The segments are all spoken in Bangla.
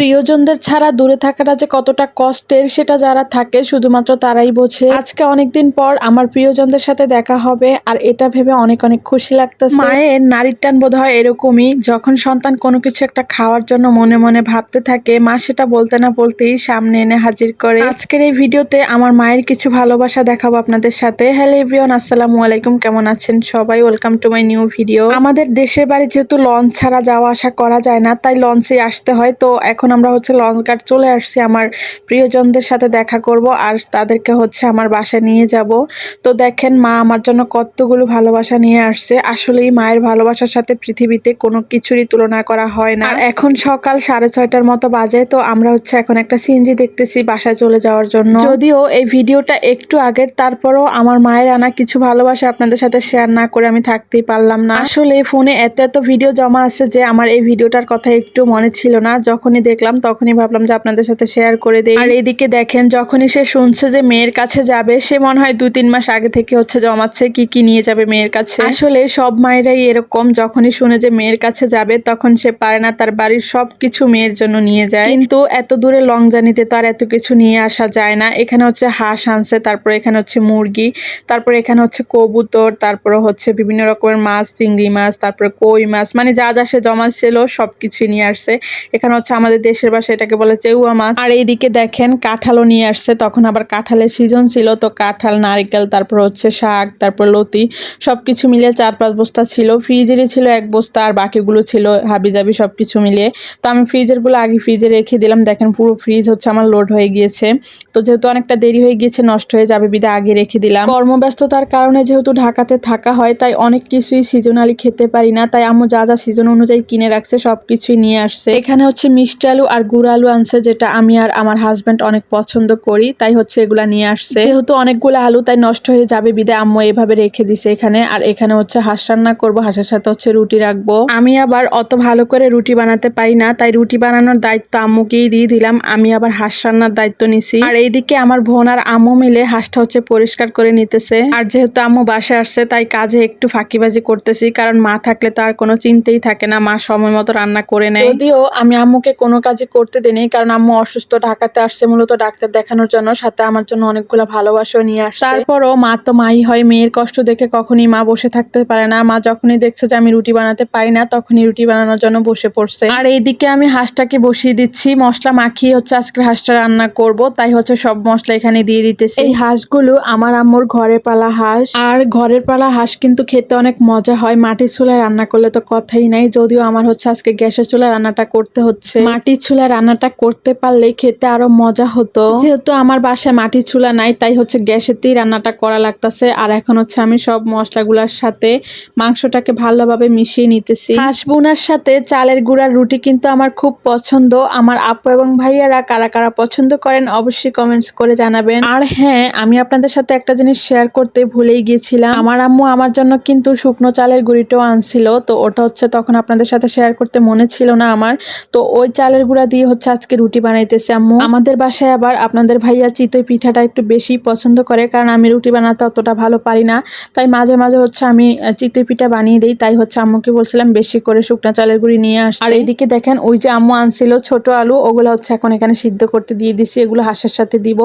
প্রিয়জনদের ছাড়া দূরে থাকাটা যে কতটা কষ্টের সেটা যারা থাকে, শুধুমাত্র তারাই বোঝে। আজকে অনেকদিন পর আমার প্রিয়জনদের সাথে দেখা হবে, আর এটা ভেবে অনেক অনেক খুশি লাগতেছে। মায়ের নারীর টান বোধ হয় এরকমই, যখন সন্তান কোনো কিছু একটা খাওয়ার জন্য মনে মনে ভাবতে থাকে, মা সেটা বলতে না বলতেই সামনে এনে হাজির করে। আজকের এই ভিডিওতে আমার মায়ের কিছু ভালোবাসা দেখাবো আপনাদের সাথে। হ্যালো এভরিওয়ান, আসসালামু আলাইকুম, কেমন আছেন সবাই? Welcome to my new video. আমাদের দেশের বাড়ি যেহেতু লঞ্চ ছাড়া যাওয়া আসা করা যায় না, তাই লঞ্চে আসতে হয়, তো এখন আমরা হচ্ছে লঞ্চ ঘাট চলে আসছি, আমার প্রিয়জনদের সাথে দেখা করব আর তাদেরকে হচ্ছে আমার বাসায় নিয়ে যাব। তো দেখেন মা আমার জন্য কতগুলো ভালোবাসা নিয়ে আসছে, আসলেই মায়ের ভালোবাসার সাথে পৃথিবীতে কোনো কিছুরই তুলনা করা হয় না। আর এখন সকাল সাড়ে ছয়টার মতো বাজে, তো আমরা হচ্ছে এখন একটা সিএনজি দেখতেছি বাসায় চলে যাওয়ার জন্য। যদিও এই ভিডিওটা একটু আগের, তারপরও আমার মায়ের আনা কিছু ভালোবাসা আপনাদের সাথে শেয়ার না করে আমি থাকতেই পারলাম না। আসলে ফোনে এত এত ভিডিও জমা আছে যে আমার এই ভিডিওটার কথা একটু মনে ছিল না, যখনই দেখলাম, তখনই ভাবলাম যে আপনাদের সাথে শেয়ার করে দেই। আর এইদিকে দেখেন, যখনই সে শুনছে যে মেয়ের কাছে যাবে, সে মনে হয় দু তিন মাস আগে থেকে হচ্ছে জমাচ্ছে, কি কি নিয়ে যাবে মেয়ের কাছে। আসলে সব মায়েরাই এরকম, যখনই শুনে যে মেয়ের কাছে যাবে, তখন সে পারে না, তার বাড়ির সব কিছু মেয়ের জন্য নিয়ে যায়। কিন্তু এত দূরে লং জার্নিতে তো আর এত কিছু নিয়ে আসা যায় না। এখানে হচ্ছে হাঁস আনছে, তারপর এখানে হচ্ছে মুরগি, তারপর এখানে হচ্ছে কবুতর, তারপরে হচ্ছে বিভিন্ন রকমের মাছ, চিংড়ি মাছ, তারপরে কই মাছ মানে যা যা সে জমা ছিল সব কিছুই নিয়ে আসছে। এখানে হচ্ছে আমাদের দেশের ভাষায় এটাকে বলে চেউয়া মাছ। আর এইদিকে দেখেন, কাঁঠালও নিয়ে আসছে। তখন আবার কাঁঠালের সিজন ছিল, তো কাঁঠাল, নারিকেল, তারপর হচ্ছে শাক, তারপর লতি সব কিছু মিলিয়ে চার পাঁচ বস্তা ছিল। ফ্রিজেরই ছিল এক বস্তা, আর বাকিগুলো ছিল হাবি জাবি সব কিছু মিলিয়ে। তো আমি ফ্রিজেরগুলো আগে ফ্রিজে রেখে দিলাম। দেখেন পুরো ফ্রিজ হচ্ছে আমার লোড হয়ে গিয়েছে। তো যেহেতু অনেকটা দেরি হয়ে গিয়েছে, নষ্ট হয়ে যাবে বিদা আগে রেখে দিলাম। কর্মব্যস্ততার কারণে যেহেতু ঢাকাতে থাকা হয়, তাই অনেক কিছুই সিজনালি খেতে পারি না। তাই আম্মু যা যা সিজন অনুযায়ী কিনে রাখছে সব কিছুই নিয়ে আসছে। এখানে হচ্ছে মিষ্টি আলু আর গুড় আলু আনছে, যেটা আমি আর আমার হাজব্যান্ড অনেক পছন্দ করি, তাই হচ্ছে এগুলা নিয়ে আসছে। যেহেতু অনেকগুলো আলু, তাই নষ্ট হয়ে যাবে বিদায় আম্মু এভাবে রেখে দিছে এখানে। আর এখানে হচ্ছে হাঁস রান্না করব, হাঁসের সাথে হচ্ছে রুটি রাখব। আমি আবার অত ভালো করে রুটি বানাতে পারি না, তাই রুটি বানানোর দায়িত্ব আম্মুকেই দিয়ে দিলাম। আমি আবার হাঁস রান্নার দায়িত্ব নিছি। আর এইদিকে আমার বোন আর আম্মু মিলে হাঁসটা হচ্ছে পরিষ্কার করে নিতেছে। আর যেহেতু আম্মু বাসায় আসছে, তাই কাজে একটু ফাঁকিবাজি করতেছি, কারণ মা থাকলে তো আর কোনো চিন্তাই থাকে না, মা সময় মতো রান্না করে নেয়। যদিও আমি আম্মুকে কোনো কাজে করতে দিইনি কারণ আম্মু অসুস্থ ঢাকাতে আসছে মূলত ডাক্তার দেখানোর জন্য সাথে আমার জন্য অনেকগুলো ভালোবাসাও নিয়ে আসছে। তারপরও মা তো মাই হয় মেয়ের কষ্ট দেখে কখনই মা বসে থাকতে পারে না। মা যখনই দেখছে যে আমি রুটি বানাতে পারি না তখনই রুটি বানানোর জন্য বসে পড়ছে। আর এইদিকে আমি হাঁসটাকে বসিয়ে দিচ্ছি মশলা মাখিয়ে হচ্ছে আজকে হাঁসটা রান্না করব তাই হচ্ছে সব মশলা এখানে দিয়ে দিতেছি। এই হাঁসগুলো আমার আম্মুর ঘরে পালা হাঁস। আর ঘরের পালা হাঁস কিন্তু খেতে অনেক মজা হয় মাটির চুলায় রান্না করলে তো কথাই নাই যদিও আমার হচ্ছে আজকে গ্যাসের চুলায় রান্নাটা করতে হচ্ছে। মাটির চুলায় রান্নাটা করতে পারলে খেতে আরও মজা হতো। যেহেতু আমার বাসায় মাটির চুলা নাই, তাই হচ্ছে গ্যাসেতেই রান্নাটা করা লাগতেছে। আর এখন হচ্ছে আমি সব মশলাগুলোর সাথে মাংসটাকে ভালোভাবে মিশিয়ে নিতেছি। হাঁস বোনার সাথে চালের গুঁড়ার রুটি কিন্তু আমার খুব পছন্দ। আমার আপু এবং ভাইয়ারা কারা কারা পছন্দ করেন অবশ্যই কমেন্টস করে জানাবেন। আর হ্যাঁ আমি আপনাদের সাথে একটা জিনিস শেয়ার করতে ভুলেই গিয়েছিলাম। আমার আম্মু আমার জন্য কিন্তু শুকনো চালের গুঁড়িটাও আনছিল, তো ওটা হচ্ছে তখন আপনাদের সাথে শেয়ার করতে মনে ছিল না আমার। তো ওই চালের গুঁড়া দিয়ে হচ্ছে আজকে রুটি বানাইতেছে, আম্মু। আমাদের বাসায় আবার আপনাদের ভাইয়া চিতই পিঠাটা একটু বেশি পছন্দ করে, কারণ আমি রুটি বানাতে অতটা ভালো পারি না। তাই মাঝে মাঝে হচ্ছে আমি চিতই পিঠা বানিয়ে দিই, তাই হচ্ছে আম্মুকে বলছিলাম বেশি করে শুকনা চালের গুঁড়ি নিয়ে আস আর এইদিকে দেখেন, ওই যে আম্মু আনছিল ছোট আলু, ওগুলো হচ্ছে এখন এখানে সিদ্ধ করতে দিয়ে দিছি, এগুলো হাঁসের সাথে দিব।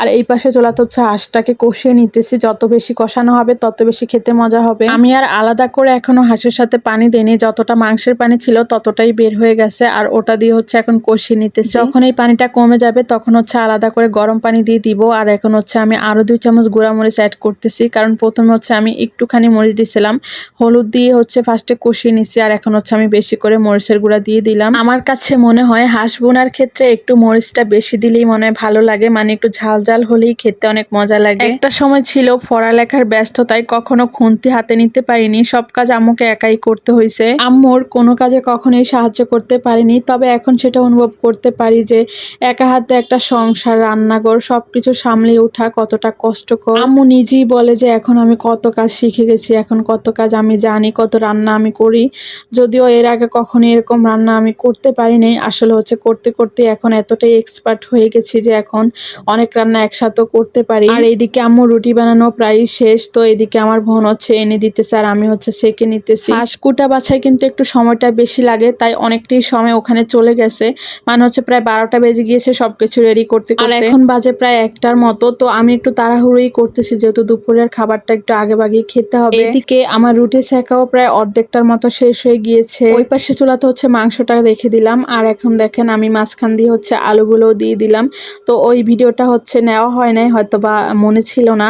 আর এই পাশে চলাতে হচ্ছে হাঁসটাকে কষিয়ে নিতেছি, যত বেশি কষানো হবে, তত বেশি খেতে মজা হবে। আমি আর আলাদা করে এখনও হাঁসের সাথে পানি দেনি যতটা মাংসের পানি ছিল ততটাই বের হয়ে গেছে, আর ওটা দিয়ে হচ্ছে এখন কষিয়ে নিতেছি। যখন এই পানিটা কমে যাবে তখন হচ্ছে আলাদা করে গরম পানি দিয়ে দিব। আর এখন হচ্ছে আমি আরও দুই চামচ গুঁড়া মরিচ অ্যাড করতেছি। কারণ প্রথমে হচ্ছে আমি একটুখানি মরিচ দিছিলাম। হলুদ দিয়ে হচ্ছে ফার্স্টে কষিয়ে নিছি। আর এখন হচ্ছে আমি বেশি করে মরিচের গুঁড়া দিয়ে দিলাম। আমার কাছে মনে হয় হাঁস বোনার ক্ষেত্রে একটু মরিচটা বেশি দিলেই মনে হয় ভালো লাগে। মানে একটু ঝাল ঝাল হলেই খেতে অনেক মজা লাগে। একটা সময় ছিল পড়ালেখার ব্যস্ততায় কখনো খুন্তি হাতে নিতে পারিনি। সব কাজ আম্মুকে একাই করতে হয়েছে আম্মুর কোনো কাজে কখনোই সাহায্য করতে পারিনি। তবে এখন সেটা অনুভব করতে পারি যে একা হাতে একটা সংসার, রান্নাঘর সব কিছু সামলে ওঠা কতটা কষ্টকর। আম্মু নিজেই বলে যে এখন আমি কত কাজ শিখে গেছি, এখন কত কাজ আমি জানি, কত রান্না আমি করি। যদিও এর আগে কখনো এরকম রান্না আমি করতে পারিনি, আসলে হচ্ছে করতে করতে এখন এতটাই এক্সপার্ট হয়ে গেছি যে এখন অনেক রান্না একসাথেও করতে পারি। আর এইদিকে আম্মু রুটি বানানো প্রায় শেষ, তো এদিকে আমার বোন হচ্ছে এনে দিতেছে আর আমি হচ্ছে সেকে নিতেছি। হাঁস কুটা বাছাই কিন্তু একটু সময়টা বেশি লাগে, তাই অনেকটাই সময় ওখানে চলে গেছে। গেছে। মানে হচ্ছে প্রায় বারোটা বেজে গিয়েছে সবকিছু রেডি করতে আর এখন বাজে প্রায় একটার মতো তো আমি একটু তাড়াহুড়োই করতেছি যেহেতু দুপুরের খাবারটা একটু আগে বাগিয়ে খেতে হবে। এদিকে আমার রুটি শেখাও প্রায় অর্ধেকটার মতো শেষ হয়ে গিয়েছে। ওই পাশে চুলাতে হচ্ছে মাংসটা রেখে দিলাম। আর এখন দেখেন আমি মাঝখান দিয়ে হচ্ছে আলুগুলো দিয়ে দিলাম। তো ওই ভিডিওটা হচ্ছে নেওয়া হয় নাই হয়তো বা মনে ছিল না।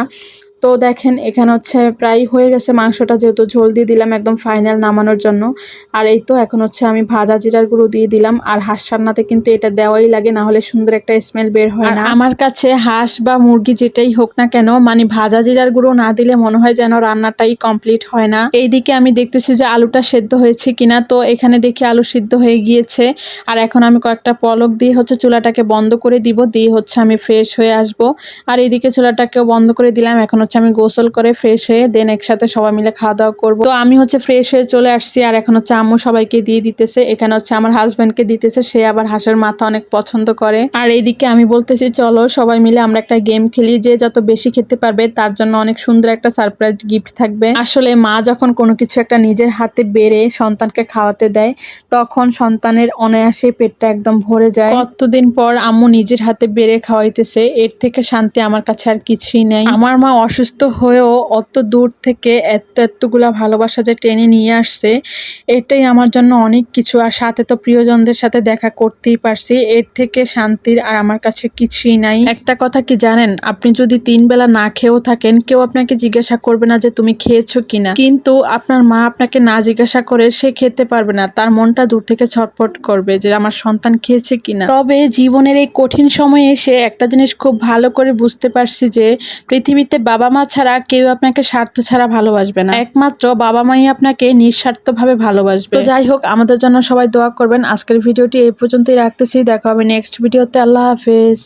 তো দেখেন এখানে হচ্ছে প্রায় হয়ে গেছে মাংসটা যেহেতু ঝোল দিয়ে দিলাম একদম ফাইনাল নামানোর জন্য। আর এই তো এখন হচ্ছে আমি ভাজা জিরার গুঁড়ো দিয়ে দিলাম। আর হাঁস রান্নাতে কিন্তু এটা দেওয়াই লাগে না হলে সুন্দর একটা স্মেল বের হয় না। আমার কাছে হাঁস বা মুরগি যেটাই হোক না কেন মানে ভাজা জিরার গুঁড়ো না দিলে মনে হয় যেন রান্নাটাই কমপ্লিট হয় না। এইদিকে আমি দেখতেছি যে আলুটা সেদ্ধ হয়েছে কিনা তো এখানে দেখি আলু সিদ্ধ হয়ে গিয়েছে। আর এখন আমি কয়েকটা পলক দিয়ে হচ্ছে চুলাটাকে বন্ধ করে দিব দিয়ে হচ্ছে আমি ফ্রেশ হয়ে আসব। আর এইদিকে চুলাটাকেও বন্ধ করে দিলাম এখন হচ্ছে আমি গোসল করে ফ্রেশ হয়ে দেন একসাথে সবাই মিলে খাওয়া দাওয়া করব। তো আমি হচ্ছে ফ্রেশ হয়ে চলে আসছি আর এখন হচ্ছে আম্মু সবাইকে দিয়ে দিতেছে। এখানে হচ্ছে আমার হাজব্যান্ডকে দিতেছে, সে আবার হাঁসের মাথা অনেক পছন্দ করে। আর এইদিকে আমি বলতেছি, চলো সবাই মিলে আমরা একটা গেম খেলি। যে যত বেশি খেতে পারবে, তার জন্য অনেক সুন্দর একটা সারপ্রাইজ গিফট থাকবে। আসলে মা যখন কোনো কিছু একটা নিজের হাতে বেড়ে সন্তানকে খাওয়াতে দেয়, তখন সন্তানের অনায়াসে পেটটা একদম ভরে যায়। কতদিন পর আম্মু নিজের হাতে বেড়ে খাওয়াইতেছে, এর থেকে শান্তি আমার কাছে আর কিছুই নেই। আমার মা অসুস্থ হয়েও অত দূর থেকে এত এতগুলা ভালোবাসা যে টেনে নিয়ে আসছে, এটাই আমার জন্য অনেক কিছু। আর সাথে তো প্রিয়জনদের সাথে দেখা করতেই পারছি, এর থেকে শান্তির আর আমার কাছে কিছুই নাই। একটা কথা কি জানেন? আপনি যদি তিন বেলা না খেয়েও থাকেন, কেউ আপনাকে জিজ্ঞাসা করবে না যে তুমি খেয়েছো কিনা। কিন্তু আপনার মা আপনাকে না জিজ্ঞাসা করে সে খেতে পারবে না, তার মনটা দূর থেকে ছটফট করবে যে আমার সন্তান খেয়েছে কিনা। তবে জীবনের এই কঠিন সময়ে এসে একটা জিনিস খুব ভালো করে বুঝতে পারছি যে, পৃথিবীতে বাবা মা ছাড়া কেউ আপনাকে স্বার্থ ছাড়া ভালোবাসবে না। একমাত্র বাবা মাই আপনাকে নিঃস্বার্থভাবে ভালোবাসবে। যাই হোক, আমাদের জন্য সবাই দোয়া করবেন। আজকের ভিডিওটি এই পর্যন্তই রাখতেছি। দেখা হবে নেক্সট ভিডিওতে। আল্লাহ হাফেজ।